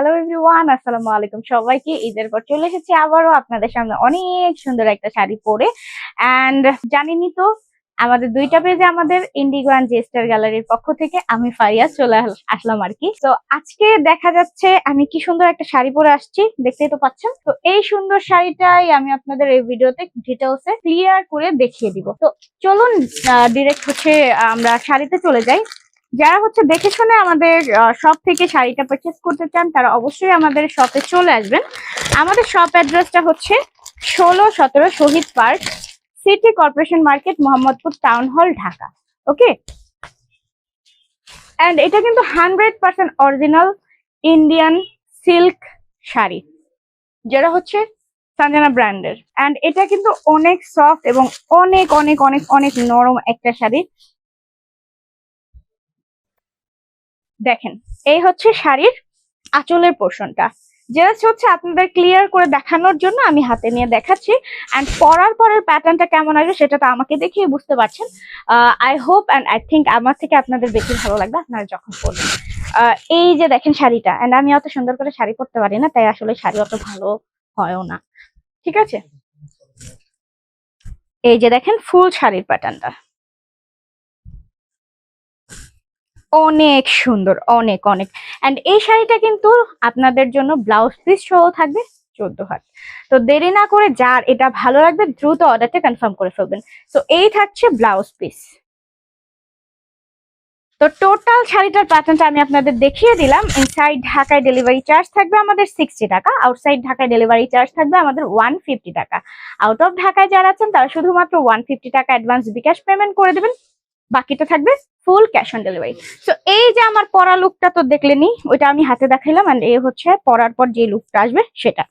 Hello everyone আসসালামু আলাইকুম সবাইকে। ঈদের পর চলে এসেছি আবারও আপনাদের সামনে অনেক সুন্দর একটা শাড়ি পরে। অ্যান্ড জানেনই তো, আমাদের দুইটা পেজে আমাদের ইন্ডিগো অ্যান্ড জেস্টার গ্যালারির পক্ষ থেকে আমি ফারিয়া চলে আস- আসলাম আর কি। তো আজকে দেখা যাচ্ছে আমি কি সুন্দর একটা শাড়ি পরে আসছি, দেখতেই তো পাচ্ছেন? তো এই সুন্দর শাড়িটাই আমি আপনাদের এই ভিডিওতে ডিটেলসে ক্লিয়ার করে দেখিয়ে দিব। তো চলুন ডিরেক্ট হচ্ছে আমরা শাড়িতে চলে যাই। যারা হচ্ছে দেখে শুনে আমাদের শপ থেকে শাড়িটা পারচেস করতে চান, তারা অবশ্যই আমাদের শপে চলে আসবেন। আমাদের শপ অ্যাড্রেসটা হচ্ছে ষোলো সতেরো Shahid park, city corporation market, Mohammadpur town hall, Dhaka. Okay? And এটা কিন্তু hundred percent original Indian silk sari, যেটা হচ্ছে সঞ্জনা ব্র্যান্ডের অ্যান্ড এটা কিন্তু অনেক সফট এবং অনেক অনেক অনেক অনেক নরম একটা শাড়ি। দেখেন এই হচ্ছে শাড়ির আঁচলের পোর্শনটা জাস্ট হচ্ছে আপনাদের ক্লিয়ার করে দেখানোর জন্য আমি হাতে নিয়ে দেখাচ্ছি। অ্যান্ড পরার পরের প্যাটার্নটা কেমন আসবে সেটা তো আমাকে দেখেই বুঝতে পারছেন। I hope and I think আমার থেকে আপনাদের বেশি ভালো লাগবে আপনারা যখন পরবেন। আহ, এই যে দেখেন শাড়িটা অ্যান্ড আমি অত সুন্দর করে শাড়ি পরতে পারি না তাই আসলে শাড়ি অত ভালো হয়ও না। ঠিক আছে? এই যে দেখেন ফুল শাড়ির প্যাটার্নটা অনেক সুন্দর, অনেক অনেক। অ্যান্ড এই শাড়িটা কিন্তু আপনাদের জন্য ব্লাউজ পিস সহ থাকবে চোদ্দ হাত। তো দেরি না করে যার এটা ভালো লাগবে দ্রুত অর্ডারটা কনফার্ম করে ফেলবেন। তো এই থাকছে ব্লাউজ পিস তো টোটাল শাড়িটার প্যাটার্নটা আমি আপনাদের দেখিয়ে দিলাম। ইনসাইড ঢাকায় ডেলিভারি চার্জ থাকবে আমাদের সিক্সটি টাকা। আউটসাইড ঢাকায় ডেলিভারি চার্জ থাকবে আমাদের ওয়ান ফিফটি টাকা। আউট অফ ঢাকায় যারা আছেন, তারা শুধুমাত্র ওয়ান ফিফটি টাকা অ্যাডভান্স বিকাশ পেমেন্ট করে দেবেন। বাকিটা থাকবে ফুল ক্যাশ অন ডেলিভারি তো এই যে আমার পরা লুকটা তো দেখলেনি ওইটা আমি হাতে দেখাইলাম আর এ হচ্ছে পরার পর যে লুকটা আসবে, সেটা।